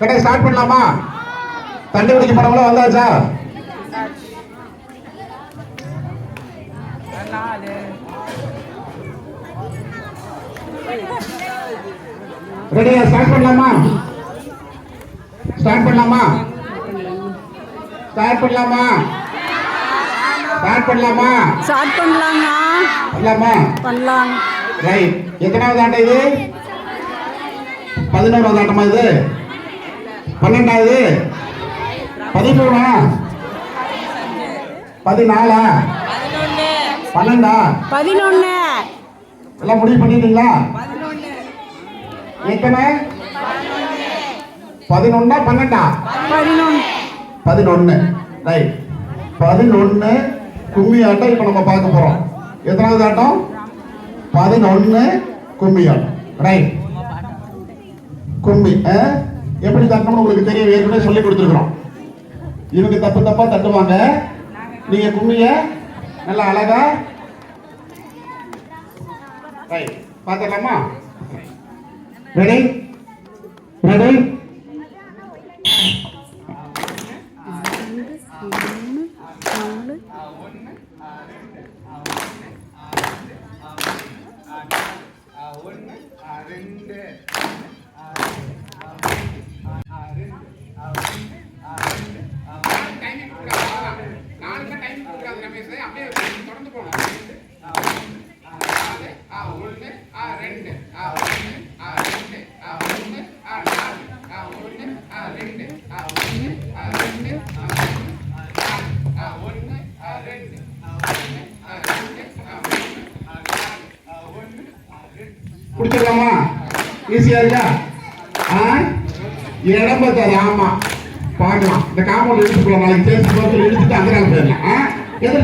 கடை ஸ்டார்ட் பண்ணலாமா? தண்ணி குடிக்க போனவங்களா வந்தாச்சா ரெடியா ஸ்டார்ட் பண்ணலாமா? ஸ்டார்ட் பண்ணலாமா? ஸ்டார்ட் பண்ணலாமா? ஸ்டார்ட் பண்ணலாமா? ஸ்டார்ட் பண்ணலாங்க பண்ணலாமா? பண்ணலாம். ரைட் எத்தனாவது ஆட்டம் இது? பதினோராவது ஆட்டமா இது? பன்னெண்டாவது. பதிமூணா? பதினாலா? பன்னெண்டா? பதினொன்று எல்லாம் முடிவு பண்ணிட்டீங்களா? எத்தனை? பதினொன்னா பன்னெண்டா? பதினொன்று பதினொன்னு. ரைட் பதினொன்னு கும்மி ஆட்டம் இப்போ நம்ம பார்க்க போறோம். எத்தனாவது ஆட்டம்? பதினொன்னு கும்மி ஆட்டம். ரைட் கும்மி? எப்படி தட்டணும்னு உங்களுக்கு தெரிய ஏற்கனவே சொல்லி கொடுத்துருக்குறோம். இவங்க தப்பு தப்பா தட்டுவாங்க. நீங்க கும்மிய நல்லா அழகா. பார்த்துக்கலாமா பார்த்துடலாமா? ரெடி ரெடி நாலு குடிச்சிடலாமா ஈஸியா இருக்கா? ஆ? இடம் பார்த்தாது ஆமா பார்க்கலாம் இந்த காம்பவுண்ட் எடுத்துக்கலாம் நாளைக்கு சேர்த்து எடுத்துட்டு அந்த காலம் போயிடலாம் ஆ எது